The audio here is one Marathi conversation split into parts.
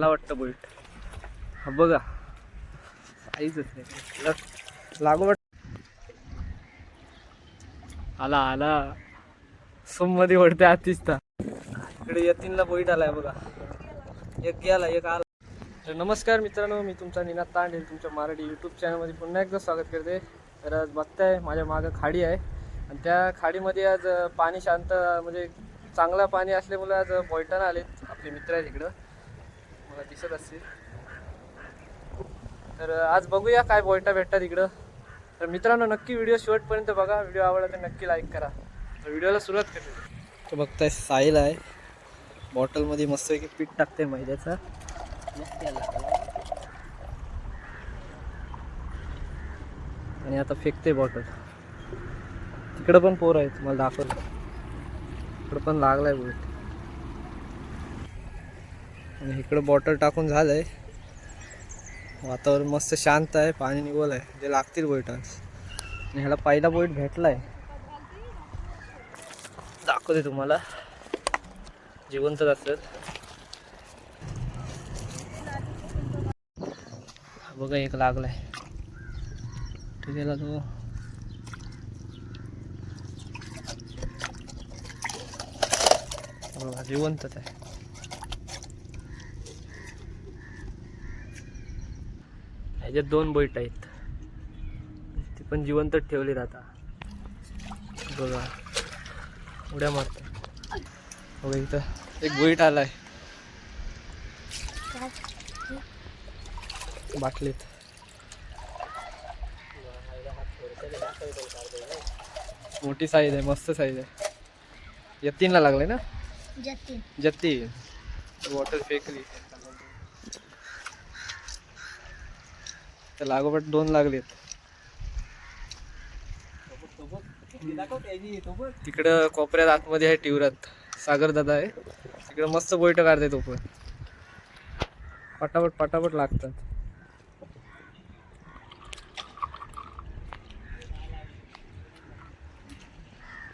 मला वाटतं बुलेट हा बघा. साईजच नाही. लागू वाट आला आला. सोममध्ये वडते तर इकडे यतीनला बोईट आलाय बघा. एक गेला एक आला. तर नमस्कार मित्रांनो मी तुमचा निनाद तांडे तुमच्या मराठी यूट्यूब चॅनलमध्ये पुन्हा एकदा स्वागत करते. तर आज बघताय माझ्या मागं खाडी आहे. आणि त्या खाडीमध्ये आज पाणी शांत म्हणजे चांगलं पाणी असल्यामुळे आज बोयटानं आलेत आपले मित्र आहेत इकडं. तुम्हाला दिसत असतील. तर आज बघूया काय पॉईंटा भेटतात इकडं. तर मित्रांनो नक्की व्हिडिओ शेवटपर्यंत बघा. व्हिडिओ आवडला तर नक्की लाईक करा. तर व्हिडिओला सुरुवात करते. तर बघताय साईल आहे. बॉटलमध्ये मस्तपैकी पीठ टाकते मैद्याचा. आणि आता फेकते बॉटल. तिकडं पण पोर आहेत मला दाखवलं इकडं पण लागलाय बुलेट. आणि इकडं बॉटल टाकून झालं आहे वातावरण मस्त शांत आहे पाणी निघोल आहे जे लागतील बोईटांस आणि ह्याला पहिला बोईट भेटला आहे दाखवते तुम्हाला. जिवंतच असेल हा बघा एक लागलाय. आहे गेला तो. जिवंतच आहे. ह्याच्यात दोन बैठ आहेत. ती पण जिवंतच ठेवली आता. बघा. उड्या मारतात. बघा इथं एक बैठ आलाय. बाटलीत. मोठी साईज आहे मस्त साईज आहे. यतीनला लागले ना? जत्ती वॉटर फेकली तर लागोपाठ दोन लागलेत. तिकडं कोपऱ्यात आतमध्ये आहे टिवरात. सागर दादा आहे. तिकडं मस्त बोईट काढते तो पण पटापट पटापट लागतात.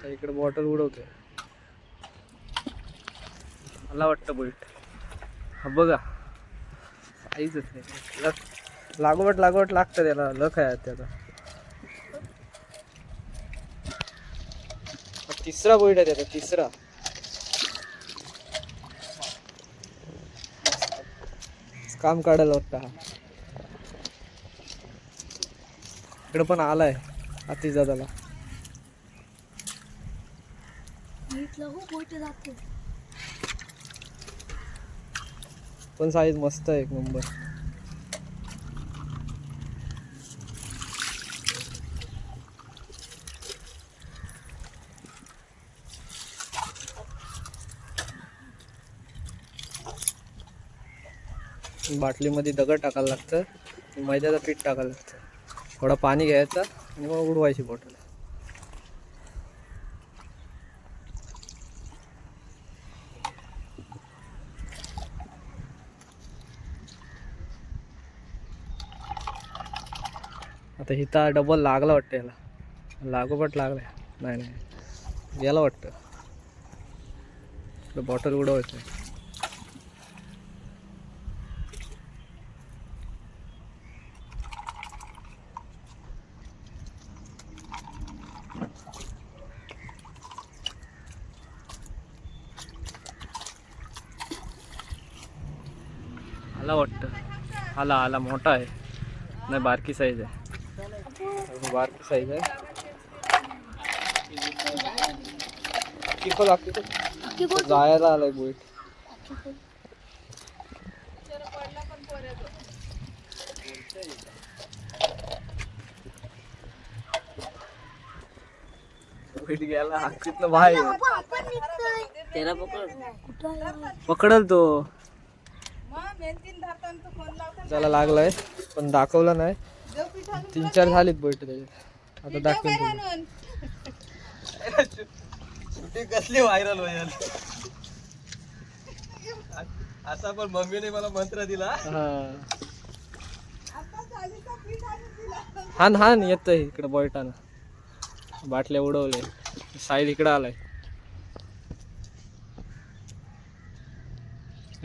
तर इकडे बॉटल उडवते मला वाटतं बोईट. हा बघा. साईजच नाही लागोपाठ लागोपाठ लागतं त्याला. लक आहे त्याचा. हा तिसरा बोईट आहे त्याचा तिसरा. काम काढायला वाटतं हा. इकडे पण आलाय अति दादाला मोठं जाते. पण साईज मस्त आहे एक नंबर बाटलीमध्ये दगड टाकायला लागतं मैद्याचं पीठ टाकायला लागतं. थोडं पाणी घ्यायचं आणि मग उडवायची बॉटल. आता हिता डबल लागला वाटतं याला. लागोपाठ लागलाय. नाही नाही. गेला वाटतं. बॉटल उडवायचं आला वाटतं. आला आला मोठा आहे. नाही बारकी साईज आहे. बारकी साईज आहे. जायला आलाय बुईट गेला हक्कीतनं बाहेर. त्याला पकड पकडल तो. त्याला लागलाय पण दाखवला नाही. तीन चार झालीत बैठ त्याच्यात आता दाखवेन शूटिंग कसली व्हायरल होईल. असा पण मम्मीने मला मंत्र दिला. हान हान येत इकडं बॉयटानं बाटल्या उडवले. साईड इकडं आलाय.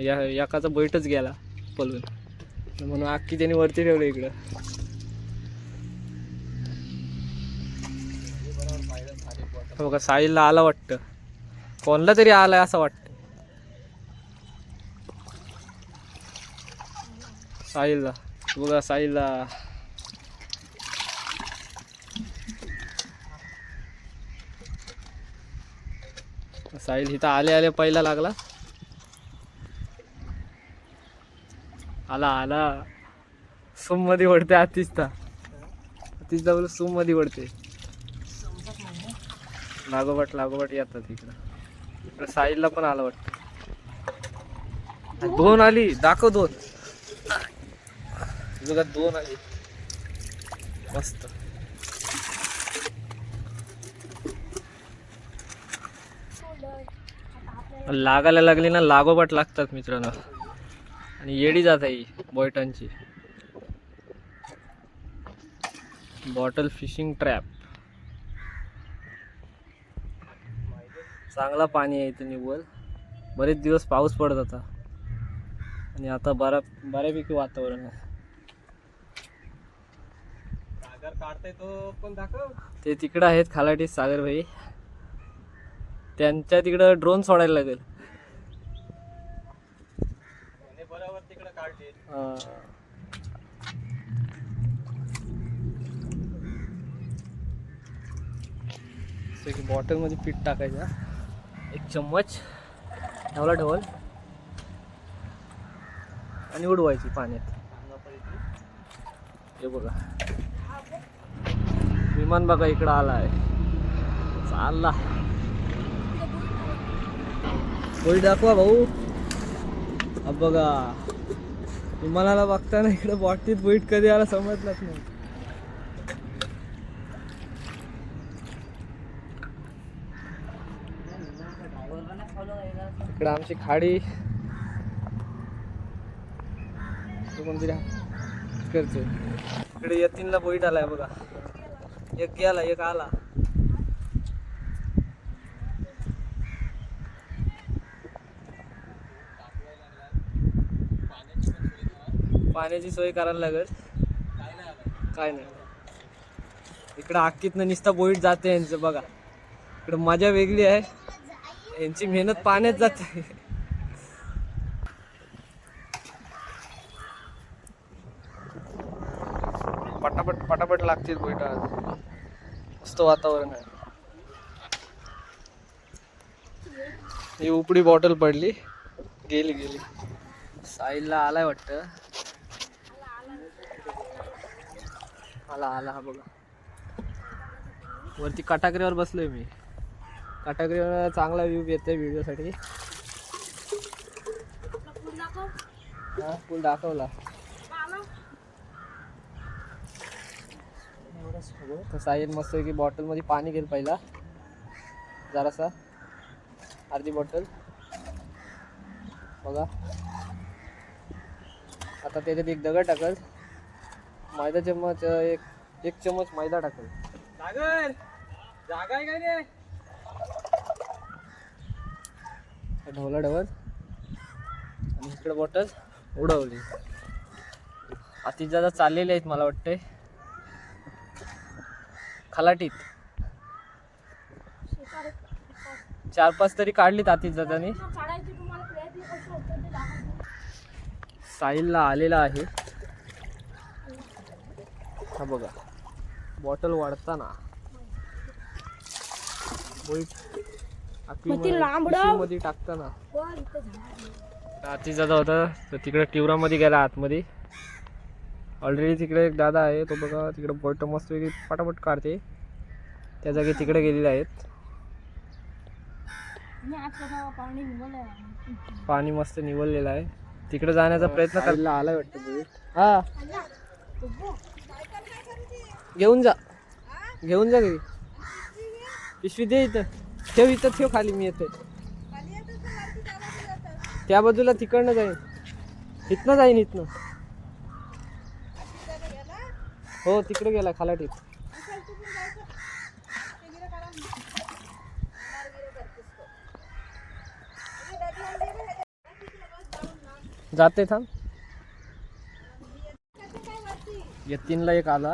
या एकाचा बैठच गेला पलून. म्हणून अख्खी त्यांनी वरती ठेवलं इकडं. हो का साहिलला आला वाटतं. कोणला तरी आलाय असं वाटतं. साहिलला. बघा साहिलला. साहिल इथं आले आले पहिला लागला. आला आला. सुममध्ये वडते आतिस्ता आतिस्ता बोल सुममध्ये वडते लागोपाठ लागोपाठ येतात इकडं. इकडं साईडला पण आलं वाटतं. दोन आली दाखव दोन. बघा दोन आली. मस्त. लागायला लागली ना लागोपाठ लागतात मित्रांनो. आणि येडी जात आहे बॉयटांची बॉटल फिशिंग ट्रॅप. चांगला पाणी आहे इथं निव्वळ. बरेच दिवस पाऊस पडत होता. आणि आता बऱ्या बऱ्यापैकी वातावरण आहे. सागर काढताय तो पण दाखव. ते तिकडं आहेत खालाटी सागर भाई. त्यांच्या तिकडं ड्रोन सोडायला लागेल आणि बरोबर तिकडे काढली हा. जसं की बॉटलमध्ये पीठ टाकायचं एक चम्मच ढवला ठेवल आणि उडवायची पाण्यात. हे बघा. विमान बघा इकडं आला आहे चालला. होळी दाखवा भाऊ. बघा. विमानाला बघताना इकडे बॉटीत बोईट कधी आला समजलाच नाही. इकडे आमची खाडी. कोणतरी करते इकडे यतीनला बोईट आलाय बघा. एक गेला एक आला. पाण्याची सोय करायला लागेल. काय नाही. इकडं अक्कीतनं नुसता बोईट जाते यांचं बघा. इकडं मजा वेगळी आहे. यांची मेहनत पाण्यात जाते. पटापट पटापट लागतील बोईट आज. मस्त वातावरण आहे. ही उपडी बॉटल पडली. गेली गेली. साईलला आलाय वाटतं. आला आला हा बघा. वरती काटाकरीवर बसलोय मी. काटाकरीवर चांगला व्ह्यू येतोय व्हिडिओसाठी हा पूल दाखवला. तर साहिल मस्त की बॉटलमध्ये पाणी घेईल पहिला. जरासा. अर्धी बॉटल बघा. आता त्याच्यात एक दगड टाकल. मैदा चम्मच एक एक चम्मच मैदा टाकल सागर जागा आहे काय रे ढवला ढवल आणि इकडे बॉटल उडवली. अति जादा चाललेले आहेत मला वाटते खलाटीत. चार पाच तरी काढलीत अति जातानी साहिलला आलेला आहे. हा बघा. बॉटल वाढताना. मध्ये टाकताना. आती दादा होता. तर तिकडे टिवरामध्ये गेला आतमध्ये. ऑलरेडी तिकडे एक दादा आहे. तो बघा तिकडे बोट मस्त वेगळी पटापट काढते. त्या जागी तिकडे गेलेले आहेत. पाणी मस्त निवडलेलं आहे. तिकडे जाण्याचा प्रयत्न करायला आलाय वाटतं हा. घेऊन जा. घेऊन जा घरी. पिशवी दे इथं. ठेव इथं ठेव खाली मी येते त्या बाजूला तिकडनं जाईन. इथनं जाईन इथनं. हो तिकडे गेला खालाटीत जाते थांब. यतीनला एक आला.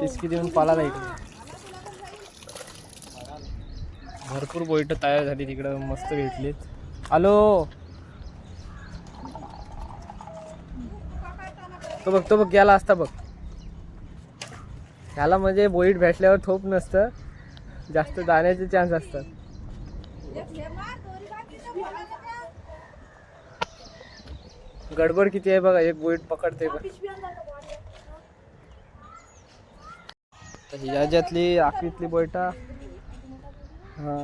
टिचकी देऊन पालाला इकडे भरपूर बोईट तयार झाली तिकडं मस्त भेटलीत हॅलो. तो बघ तो बघ गेला असता बघ. ह्याला म्हणजे बोईट भेटल्यावर थोप नसतं. जास्त जाण्याचे चान्स असतात. गडबड किती आहे बघा एक बोईट पकडते बघ. ह्याच्यातली आखरीतली बोईटा हा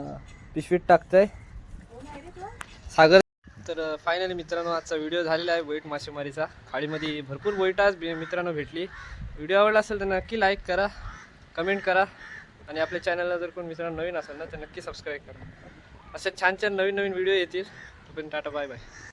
पिशवीत टाकतंय. सागर तर फायनली मित्रांनो आजचा व्हिडिओ झालेला आहे बोईट मासेमारीचा. खाडीमध्ये भरपूर बोईट आज मित्रांनो भेटली. व्हिडिओ आवडला असेल तर नक्की लाईक करा कमेंट करा. आणि आपल्या चॅनलला जर कोण मित्रांनो नवीन असेल ना तर नक्की सबस्क्राईब करा. असे छान छान नवीन नवीन व्हिडिओ येतील. तोपर्यंत टाटा बाय बाय